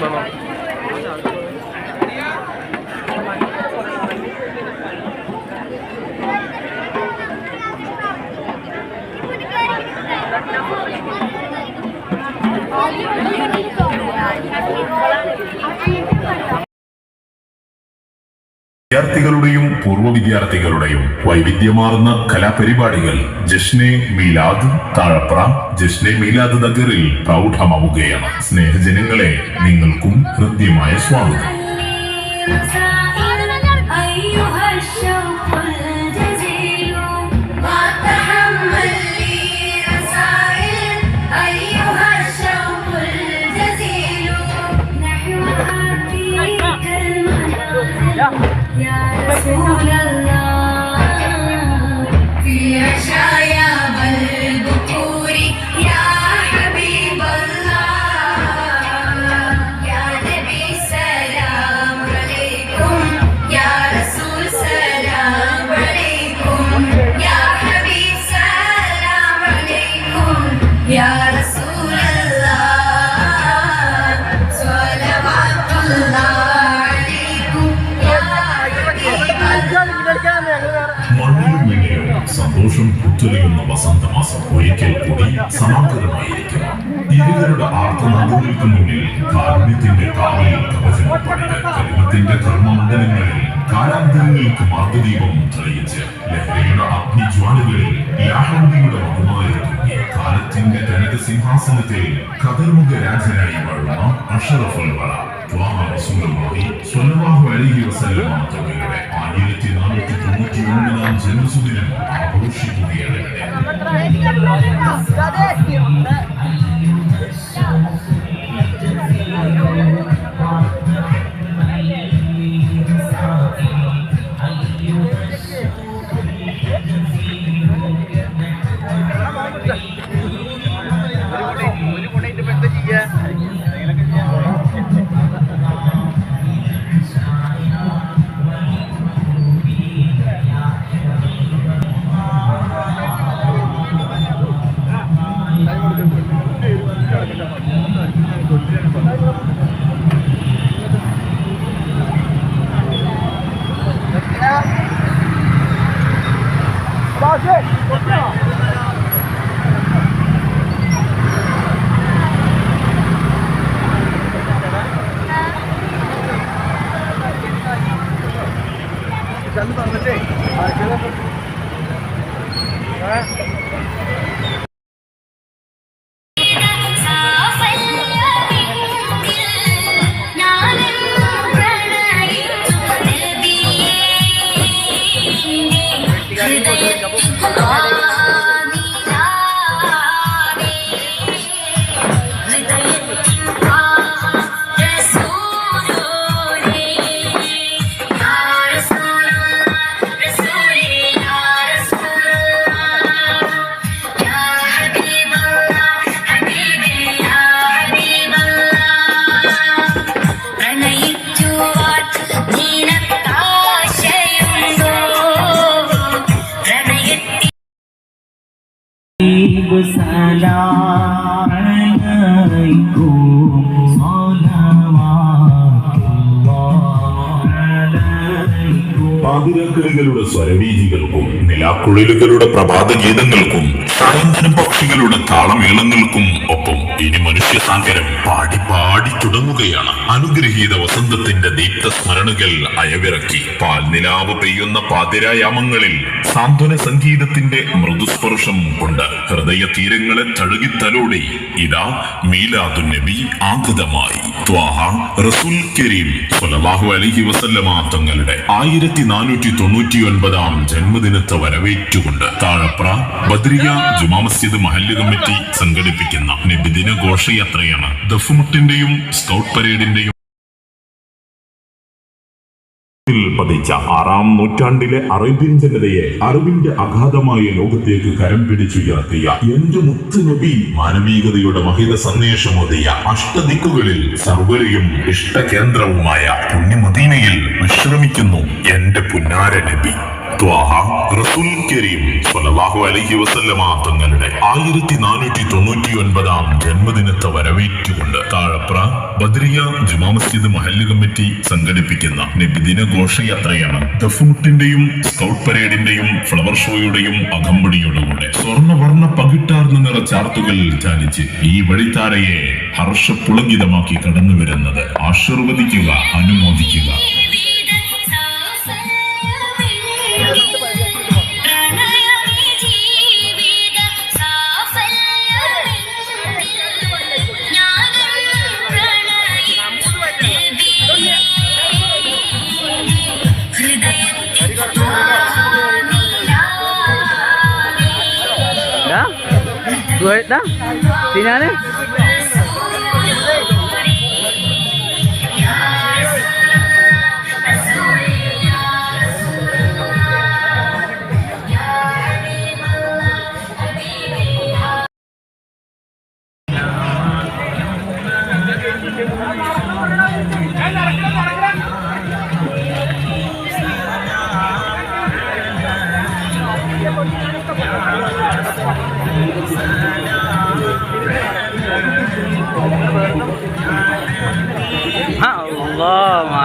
bawang. Thank you. വിദ്യാർത്ഥികളുടെയും പൂർവ വിദ്യാർത്ഥികളുടെയും വൈവിധ്യമാർന്ന കലാപരിപാടികൾ ജഷ്നെ മീലാദ് താഴപ്ര ജഷ്നെ മീലാദ് നഗറിൽ പ്രൗഢമാവുകയാണ്. സ്നേഹജനങ്ങളെ നിങ്ങൾക്കും ഹൃദ്യമായ സ്വാഗതം. ഇരുവരുടെ ആർത്തനാദങ്ങൾക്ക് മുന്നിൽ കാരുണ്യത്തിന്റെ കാവലിൽ കവചം പണിത് കലിമത്തിന്റെ കർമ്മമണ്ഡലങ്ങളിൽ കാലാന്തരങ്ങൾക്ക് മാർഗദീപം തെളിയിച്ച് ലഹരിയുടെ അഗ്നിജ്വാലകളിൽ യാഹന്തിയുടെ മകുമായ കാലത്തിന്റെ കനക സിംഹാസനത്തിൽ കതർമുഖ രാജനായി വാഴുന്ന അഷറഫുൽ തങ്ങളുടെ ആയിരത്തി നാനൂറ്റി തൊണ്ണൂറ്റി ഒൻപതാം ജന്മസുദിനം ആഘോഷിക്കുകയാണ്. That's it. ഹബീബ് സലാം. അതിരക്കലുകളുടെ സ്വരബീജികൾക്കും നിലാക്കുഴലുകളുടെ പ്രഭാത ഗീതങ്ങൾക്കും സായന്തരം പക്ഷികളുടെ താളമേളങ്ങൾക്കും ഒപ്പം ഇനി മനുഷ്യ സാഗരം പാടി പാടി തുടങ്ങുകയാണ്. അനുഗ്രഹീത വസന്തത്തിന്റെ ദീപ്ത സ്മരണകൾ അയവിറക്കി. പാൽനിലാവ് പെയ്യുന്ന പാതിരായാമങ്ങളിൽ സാന്ത്വന സംഗീതത്തിന്റെ മൃദുസ്പർശം കൊണ്ട് ഹൃദയ തീരങ്ങളെ തഴുകി ഇതാ മീലാദു നബി ആഗതമായി റസൂൽ കരീം അലഹി വസല്ലമ തങ്ങളുടെ ആയിരത്തി നാനൂറ്റി തൊണ്ണൂറ്റി ഒൻപതാം ജന്മദിനത്തെ വരവേറ്റുകൊണ്ട് താഴപ്ര ബദ്രിയ ജുമാ മസ്ജിദ് മഹല്ല് കമ്മിറ്റി സംഘടിപ്പിക്കുന്ന നബിദിന ഘോഷയാത്രയാണ് ദഫുമുട്ടിന്റെയും സ്കൗട്ട് പരേഡിന്റെയും പതിച്ച ആറാം നൂറ്റാണ്ടിലെ അറേബ്യൻ ജനതയെ അറിവിന്റെ അഗാധമായ ലോകത്തേക്ക് കരം പിടിച്ചുയർത്തിയ എന്റെ മുത്ത് നബി മാനവികതയുടെ മഹിത സന്ദേശമോദിയ അഷ്ടദിക്കുകളിൽ സർവരെയും ഇഷ്ടകേന്ദ്രവുമായ പുണ്യമദീനയിൽ വിശ്രമിക്കുന്നു എന്റെ പുന്നാര നബി. റസൂൽ കരീം സ്വല്ലല്ലാഹു അലൈഹി വസല്ലമ തങ്ങളുടെ ആയിരത്തി നാനൂറ്റി തൊണ്ണൂറ്റി ഒൻപതാം ജന്മദിനത്തെ വരവേറ്റുകൊണ്ട് താഴപ്ര ബദ്രിയ ജുമാ മസ്ജിദ് മഹല്ല് കമ്മിറ്റി സംഘടിപ്പിക്കുന്ന നബിദിന ഘോഷയാത്രയാണ് ദഫ്മുട്ടിന്റെയും സ്കൗട്ട് പരേഡിന്റെയും ഫ്ലവർ ഷോയുടെയും അകമ്പടിയുടെ കൂടെ സ്വർണവർണ പകിട്ടാർന്ന നിറ ചാർത്തുകൾ ചാലിച്ച് ഈ വഴിത്താരയെ ഹർഷപുളങ്കിതമാക്കി കടന്നു വരുന്നത് ആശീർവദിക്കുക അനുമോദിക്കുക. Worth na? Sinanay?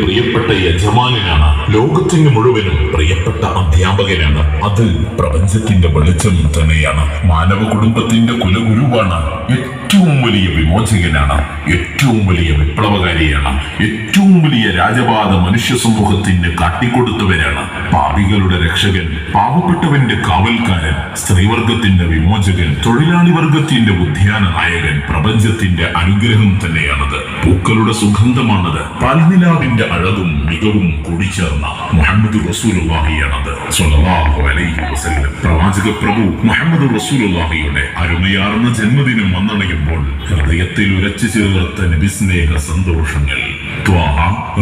പ്രിയപ്പെട്ട യജമാനാണ് ലോകത്തിന് മുഴുവനും പ്രിയപ്പെട്ട അധ്യാപകനാണ്. അത് പ്രപഞ്ചത്തിന്റെ വെളിച്ചം തന്നെയാണ്. മാനവ കുടുംബത്തിന്റെ കുലഗുരുവാണ് ഏറ്റവും വലിയ വിമോചകനാണ് ഏറ്റവും വലിയ വിപ്ലവകാരിയാണ് ഏറ്റവും വലിയ രാജപാത മനുഷ്യ സമൂഹത്തിന് കാട്ടിക്കൊടുത്തവരാണ് പാപികളുടെ രക്ഷകൻ പാവപ്പെട്ടവന്റെ കാവൽക്കാരൻ സ്ത്രീവർഗത്തിന്റെ വിമോചകൻ തൊഴിലാളി വർഗത്തിന്റെ ഉദ്യാന നായകൻ പ്രപഞ്ചത്തിന്റെ അനുഗ്രഹം തന്നെയാണത്. പൂക്കളുടെ സുഗന്ധമാണത് പാൽനിലാവിന്റെ അഴകും മികവും കൂടിച്ചേർന്ന മുഹമ്മദ് റസൂലുള്ളാഹിയാണത്. സ്വല്ലല്ലാഹു അലൈഹി വസല്ലം. പ്രവാചക പ്രഭു മുഹമ്മദ് റസൂലുള്ളാഹിയുടെ അരുമയാർന്ന ജന്മദിനം വന്നണയുമ്പോൾ ഹൃദയത്തിൽ ഉരച്ചു ചേർത്ത നബിസ്നേഹ സന്തോഷങ്ങൾ.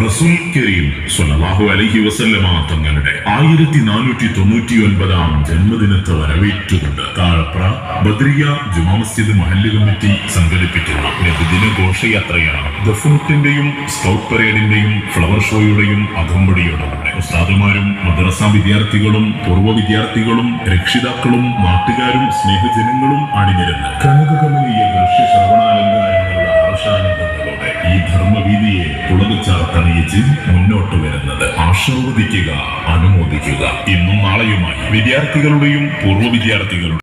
റസൂൽ കരീം സ്വല്ലല്ലാഹു അലൈഹി വസല്ലമ തങ്ങളുടെ ആയിരത്തി നാനൂറ്റി തൊണ്ണൂറ്റി ഒൻപതാം ജന്മദിനത്തെ വരവേറ്റുകൊണ്ട് താഴപ്ര ബദ്രിയ ജുമാ മസ്ജിദ് മഹല്ല് കമ്മിറ്റി സംഘടിപ്പിക്കുന്ന നബിദിന ഘോഷയാത്രയാണ് ദഫുട്ടിന്റെയും സ്കൗട്ട് പരേഡിന്റെയും ഫ്ലവർ ഷോയുടെയും അകമ്പടിയോടുകൂടെ ഉസ്താദുമാരും മദ്രസ വിദ്യാർത്ഥികളും പൂർവ വിദ്യാർത്ഥികളും രക്ഷിതാക്കളും നാട്ടുകാരും സ്നേഹജനങ്ങളും അണിനിരന്ന് കനകകമലീയ ദൃശ്യ ശ്രവണാലങ്കാരങ്ങളുടെ ആർഷാനന്ദങ്ങളോടെ ഈ ധർമ്മവീതിയെ പുളകുചാർത്തണിയിച്ച് മുന്നോട്ട് വരുന്നത്. ആശീർവദിക്കുക അനുമോദിക്കുക. ഇന്നും നാളെയുമായി വിദ്യാർത്ഥികളുടെയും പൂർവ വിദ്യാർത്ഥികളുടെയും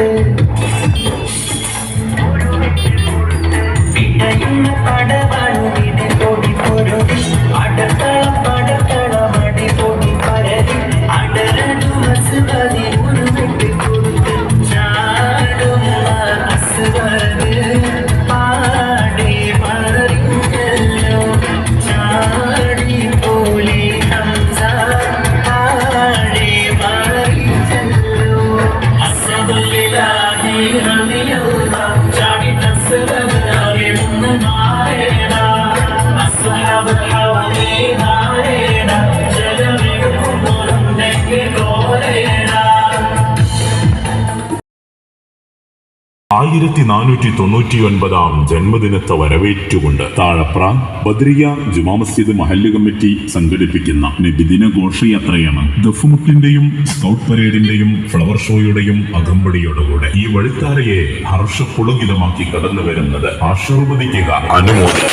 Thank you. ആയിരത്തി നാനൂറ്റി തൊണ്ണൂറ്റി ഒൻപതാം ജന്മദിനത്തെ വരവേറ്റുകൊണ്ട് താഴപ്ര ബദ്രിയ ജുമാ മസ്ജിദ് മഹല്ല് കമ്മിറ്റി സംഘടിപ്പിക്കുന്ന നബിദിന ഘോഷയാത്രയാണ് ദഫുമുട്ടിന്റെയും സ്കൗട്ട് പരേഡിന്റെയും ഫ്ലവർ ഷോയുടെയും അകമ്പടിയോടുകൂടെ ഈ വഴിത്താരയെ ഹർഷപുളകിതമാക്കി കടന്നു വരുന്നത് ആശീർവദിക്കുക. അനുമോദനം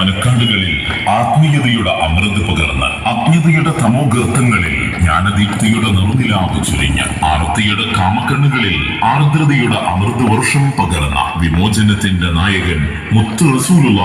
മനക്കാടുകളിൽ ആത്മീയതയുടെ അമൃത് പകർന്ന്. അജ്ഞതയുടെ തമോഗർത്തങ്ങളിൽ ജ്ഞാനദീപ്തിയുടെ നിർനിലാപ് ചുരിഞ്ഞ് ആർത്തിയുടെ കാമക്കണ്ണുകളിൽ ആർദ്രതയുടെ അമൃത വർഷം പകർന്ന വിമോചനത്തിന്റെ നായകൻ മുത്തു റസൂലുള്ള